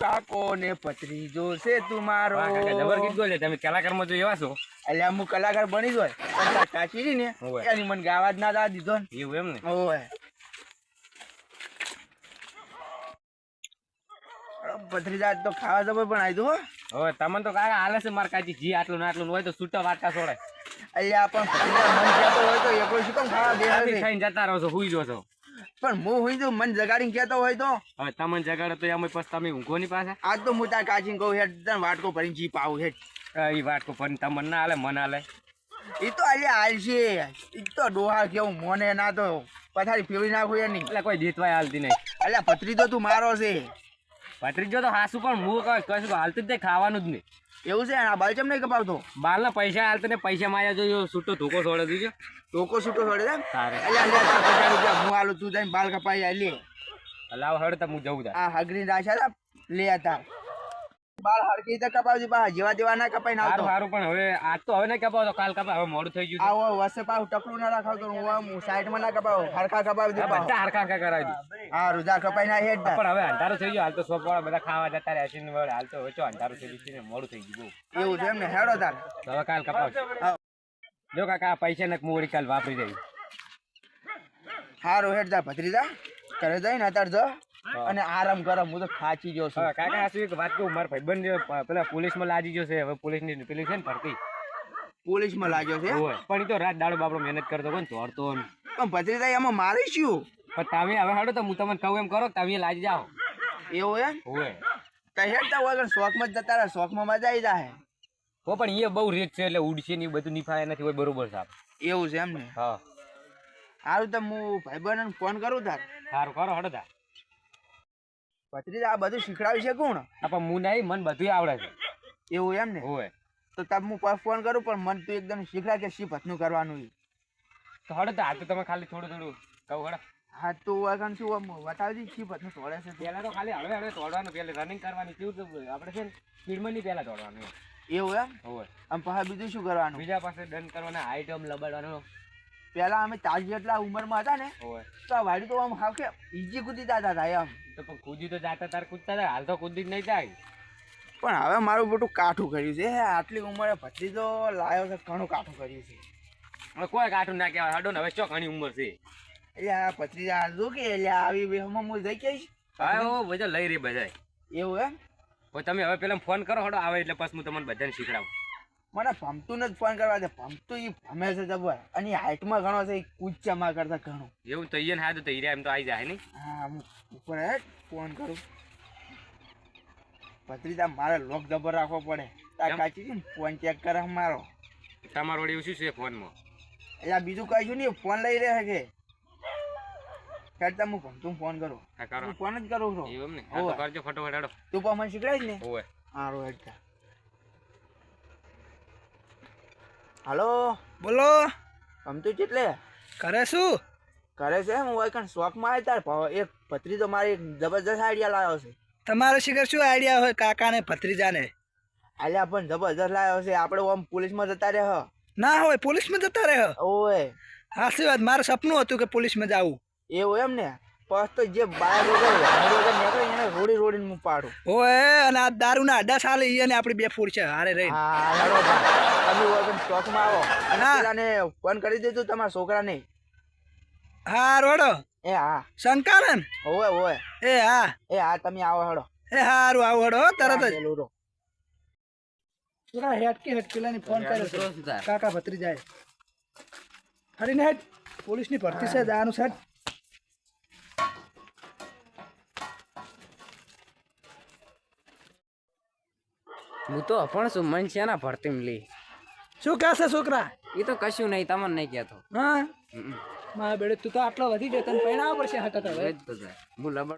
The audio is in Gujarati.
ને પત્રીજો છે તુમારો. જબર ગીત ગોલે તમે કલાકારમાં જો એવા છો. એટલે હું કલાકાર બની જોય પણ કાચી ને એની મને ગાવા જ ના દા દીધો ને. એવું એમ ને? પત્રીજા તો ખાવા જબર પણ આવી દો હવે તમને તો કાકા હાલે છે માર કાચી જી આટલું ને આટલું હોય તો છૂટા વાટકા છોડે. અલ્યા પણ મન કહેતો હોય તો એકલો શું કેમ ખાવા આથી ખાઈને જતા રહો છો હુઈ જો છો. પણ હું હોય તો મન જગાડીને કહેતો હોય તો? હવે તમને જગાડે તો એમ પછી તમે ઊંઘો ની પાસે આજ તો હું ત્યાં કાચીને કહું હેડ તને વાટકો ભરીને જીપ આવું હેઠ એ વાટકો પણ તમને ના હાલે મને હાલે એ તો આજે હાલ છે. એ તો ડોહા કેવું મોને ના તો પથારી ફેરવી નાખું એની. એટલે કોઈ જીતવાય હાલતી નહીં. અલ્યા પથરી તો તું મારો છે. ભત્રીજો તો હાસું પણ હું કશું હાલતું જ ખાવાનું જ નહીં. એવું છે? આ બાલ ચમ નહીં કપાવતો? બાલના પૈસા હાલ ને પૈસા માર્યા જોયો છૂટો ધોકો છોડે દીજો ધોકો છૂટો છોડે છે તારે. પચાસ રૂપિયા હું આલું તું જઈને બાલ કપાઈ જાય લે લાવ હડ તો હું જવું તા આ હગરી રાશા હતા લે આ તાર બાલ રીતે કપાવજી પા જેવા તેવા ના કપાઈ ના સારું પણ હવે આજ તો હવે નહીં કપાવો તો કાલ કપાવ હવે મોડું થઈ ગયું આવો વસે પાછું ટકલું ના રાખાવ તો હું આમ સાઈડમાં ના કપાવો હરખા કપાવી દે બધા હરખા હરખા કરાવી હા રૂજા કપાઈ ના હેડ પણ હવે અંધારું થઈ ગયું હાલ તો સોપ વાળા બધા ખાવા જતા રહ્યા છે હાલ તો હવે અંધારું થઈ ગયું છે મોડું થઈ ગયું એવું છે એમ ને હેડો તાર. હવે કાલ કપાવજો જો કાકા પૈસા ને મોડી કાલ વાપરી જઈ હારું હેડ જા ભત્રીજા. જઈ ને અત્યારે જો. અને આરામ કરો હું તો ખાચી ગયો છું. કાકા આ એક વાત કહું? મારા ભાઈબંધ પેલા પોલીસમાં લાજી ગયો છે હવે પોલીસની પેલી છે ને ભરતી. પોલીસમાં લાગ્યો છે? પણ એ તો રાત દાડો બાપડો મહેનત કરતો હોય ને. પણ ભત્રીજા એમાં મારી શું? પણ તમે હવે હાડો તો હું તમને કહું એમ કરો તમે લાજી જાઓ. એવું એમ? હોય તો હેડતા હોય શોખમાં જ જતા રહે શોખમાં મજા આવી જાય હો પણ એ બહુ રેટ છે એટલે ઉડશે ને બધું નિફાય નથી હોય બરોબર સાહેબ એવું છે એમ ને હા. સારું તો હું ભાઈબંધને ફોન કરું તાર. સારું કરો હડો તા. ભત્રીજા આ બધું શીખડાવી છે કોણ? પણ હું નહીં મને બધું આવડે છે. એવું એમ ને? હોય. તો તમે હું ફોન કરું પણ મન તું એકદમ શીખડા કે શી ભથનું કરવાનું. તો હડો તો આ તો તમે ખાલી થોડું થોડું કહું હડો હા તો વાગણ શું આમ બતાવજી શી ભથનું તોડે છે પહેલાં તો ખાલી હળવે હળવે તોડવાનું પહેલાં રનિંગ કરવાની કેવું આપણે છે ને સ્પીડમાં નહીં પહેલાં દોડવાનું એવું એમ? હોય. આમ પાછા બીજું શું કરવાનું? બીજા પાસે ડન કરવાના આઈટમ લબાડવાનો. પેલા અમે ચાર જેટલા ઉંમરમાં હતા ને તો આ વાડી તો આમ હાવ કે ઈજી કૂદી જતા હતા એમ. તો પણ કૂદી તો જાતા તાર કૂદતા હતા હાલ તો કૂદી જ નહીં જાય પણ હવે મારું બધું કાઠું કર્યું છે હે, આટલી ઉંમરે ભત્રીજો લાયો છે ઘણું કાઠું કર્યું છે. હવે કોઈ કાઠું ના કહેવાય હડો ને હવે ચો ઘણી ઉંમર છે. એટલે આ ભત્રીજા જો કે એટલે આવી વેહમાં હું જઈ કહીશ હા ઓ બધા લઈ રહી બધાય. એવું એમ? તમે હવે પેલા ફોન કરો હડો આવે એટલે પછી હું તમને બધાને શીખડાવું મને ભમતું જ ફોન કરવા દે. ભમતું એ ભમે છે જબર. અને હાઈટમાં ઘણો છે ઈ કૂચામાં કરતા ઘણો. એવું થઈ જાય હા તો રહ્યા એમ તો આવી જાય નહીં? હા હું ઉપર ફોન કરું. ભત્રીજા મારે લોક જબર રાખવો પડે. તાર કાચી છે ફોન ચેક કરે મારો. તમારો વળી શું છે ફોનમાં? એટલે બીજું કહીશું નહીં ફોન લઈ રહ્યા કે હેડતા હું ભમતું ફોન કરું. હા ફોન જ કરું છું. એવું એમ ને? તો. કરજો ફટોફટ તું પણ મને શીખડાય ને. હોય સારું હેડતા હાલો? બોલો. ભમતું ચેટલે કરે શું? કરે છે હું એક શોખમાં આવ્યા તાર એક ભત્રીજો મારી એક જબરજસ્ત આઈડિયા લાવ્યો છે. તમારે શિખર શું આઈડિયા હોય કાકાને ભત્રીજાને અલ્યા પણ જબરજસ્ત લાવ્યો છે. આપણે આમ પોલીસમાં જતા રહે ના હોય પોલીસમાં જતા રહે ઓય. સાચી વાત. મારું સપનું હતું કે પોલીસમાં જાવું. એવું એમ ને? પછી તો જે બાર વગર વગર નીકળે એને રોડી રોડીને હું પાડું. ઓએ અને આ દારૂના અડા સાલે ઈ અને આપણી બે ફૂડ છે હારે રહી હા હેડો. તમે વગર શોખમાં આવો. અને હા. પેલાને ફોન કરી દેજો તમારા છોકરાને. હા રોડો. એ હા. શંકરન ઓએ ઓય એ હા. એ હા તમે આવો હેડો એ હારું આવો હડો તરત જ. પૂરા હેટકી હેટકીલાની ફોન કરે છે. કાકા ભત્રીજાએ. હરીને હેટ પોલીસની ભરતી છે જવાનું છે હું તો પણ છું મન છે ના ભરતી લી. શું કહેશે છોકરા? એ તો કશું નહીં તમને નહીં કહેતો. હા. મારા બેડે તું તો આટલો વધી ગયો તને પહેણાવવા પડશે હટત હવે. છે. હું લબડ